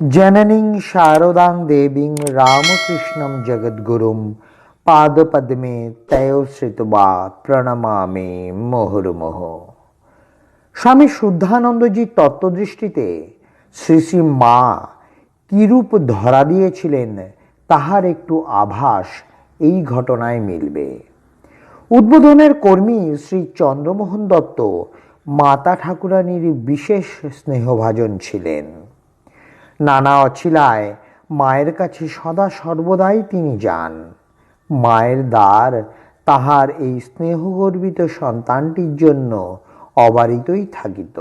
জননীং শারদাং দেবীং রামকৃষ্ণম জগদ্গুরুম পাদপদ্মে তয় শ্রিতবা প্রণমামি মোহরমোহ স্বামী শুদ্ধানন্দজি তত্ত্বদৃষ্টিতে শ্রী শ্রী মা কিরূপ ধরা দিয়েছিলেন, তাহার একটু আভাস এই ঘটনায় মিলবে। উদ্বোধনের কর্মী শ্রী চন্দ্রমোহন দত্ত মাতা ঠাকুরানীর বিশেষ স্নেহভাজন ছিলেন। নানা অছিলায়, মায়ের কাছে সদা সর্বদাই তিনি যান। মায়ের দ্বার তাহার এই স্নেহগর্বিত সন্তানটির জন্য অবারিতই থাকিত।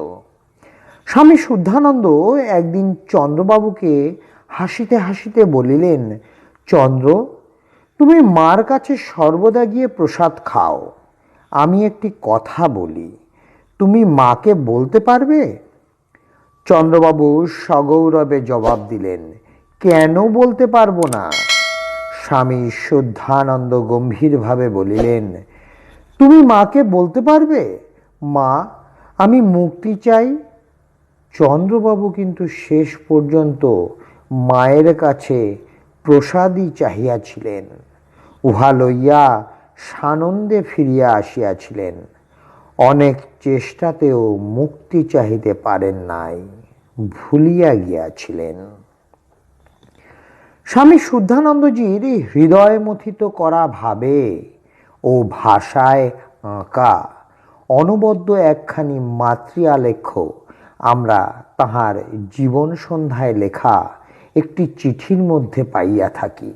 স্বামী শুদ্ধানন্দ একদিন চন্দ্রবাবুকে হাসিতে হাসিতে বলিলেন, চন্দ্র, তুমি মার কাছে সর্বদা গিয়ে প্রসাদ খাও। আমি একটি কথা বলি। তুমি মাকে বলতে পারবে? চন্দ্রবাবু সগৌরবে জবাব দিলেন, কেন বলতে পারব না? স্বামী শুদ্ধানন্দ গম্ভীরভাবে বলিলেন, তুমি মাকে বলতে পারবে? মা, আমি মুক্তি চাই। চন্দ্রবাবু কিন্তু শেষ পর্যন্ত মায়ের কাছে প্রসাদই চাহিয়াছিলেন, উহা লইয়া সানন্দে ফিরিয়া আসিয়াছিলেন। অনেক চেষ্টাতেও মুক্তি চাহিতে পারেন নাই, ভুলিয়া গিয়াছিলেন। স্বামী শুদ্ধানন্দজির হৃদয় মথিত করা ভাবে ও ভাষায় আঁকা অনবদ্য একখানি মাতৃআলেখ্য আমরা তাহার জীবন সন্ধ্যায় লেখা একটি চিঠির মধ্যে পাইয়া থাকি।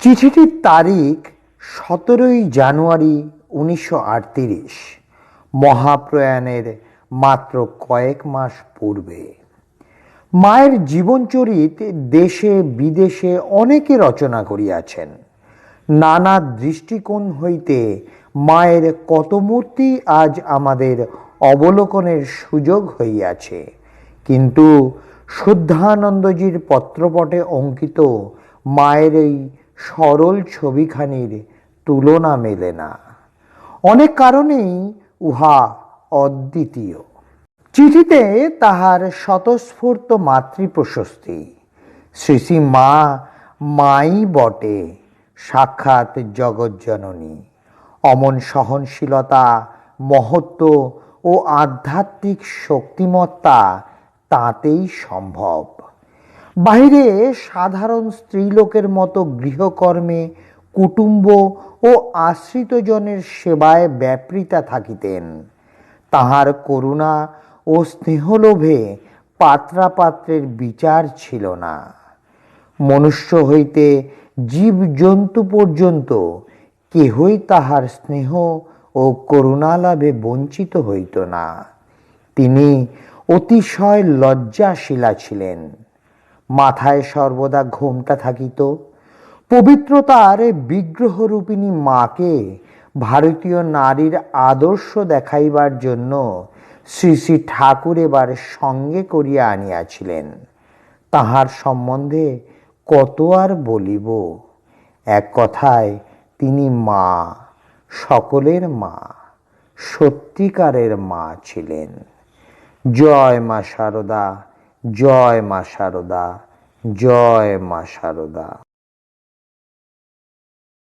চিঠিটির তারিখ সতেরোই জানুয়ারি উনিশশো আটত্রিশ। মহাপ্রয়াণের মাত্র কয়েক মাস পূর্বে। মায়ের জীবনচরিত দেশে, বিদেশে অনেকে রচনা করিয়াছেন। নানা দৃষ্টিকোণ হইতে মায়ের কত মূর্তি আজ আমাদের অবলোকনের সুযোগ হইয়াছে। কিন্তু শুদ্ধানন্দজির পত্রপটে অঙ্কিত মায়ের এই সরল ছবিখানির তুলনা মেলে না। অনেক কারণেই উহা অদ্বিতীয়। চিঠিতে তাহার স্বতঃস্ফূর্ত মাতৃপ্রশস্তি শ্রী শ্রী মা মাই বটে, সাক্ষাৎ জগজ্জননী। অমন সহনশীলতা, মহত্ব ও আধ্যাত্মিক শক্তিমত্তা তাতেই সম্ভব। বাইরে সাধারণ স্ত্রীলোকের মতো গৃহকর্মে কুটুম্ব ও আশ্রিতজনের সেবায় ব্যাপৃতা থাকিতেন। তাহার করুণা ও স্নেহলোভে পাত্রাপাত্রের বিচার ছিল না। মনুষ্য হইতে জীবজন্তু পর্যন্ত কেহই তাহার স্নেহ ও করুণা লাভে বঞ্চিত হইত না। তিনি অতিশয় লজ্জাশীলা ছিলেন। মাথায় সর্বদা ঘোমটা থাকিত। পবিত্রতার বিগ্রহরূপিণী মাকে ভারতীয় নারীর আদর্শ দেখাইবার জন্য শ্রী শ্রী ঠাকুর এবার সঙ্গে করিয়া আনিয়াছিলেন। তাহার সম্বন্ধে কত আর বলিব? এক কথায়, তিনি মা, সকলের মা, সত্যিকারের মা ছিলেন। জয় মা শারদা জয় মা শারদা জয় মা শারদা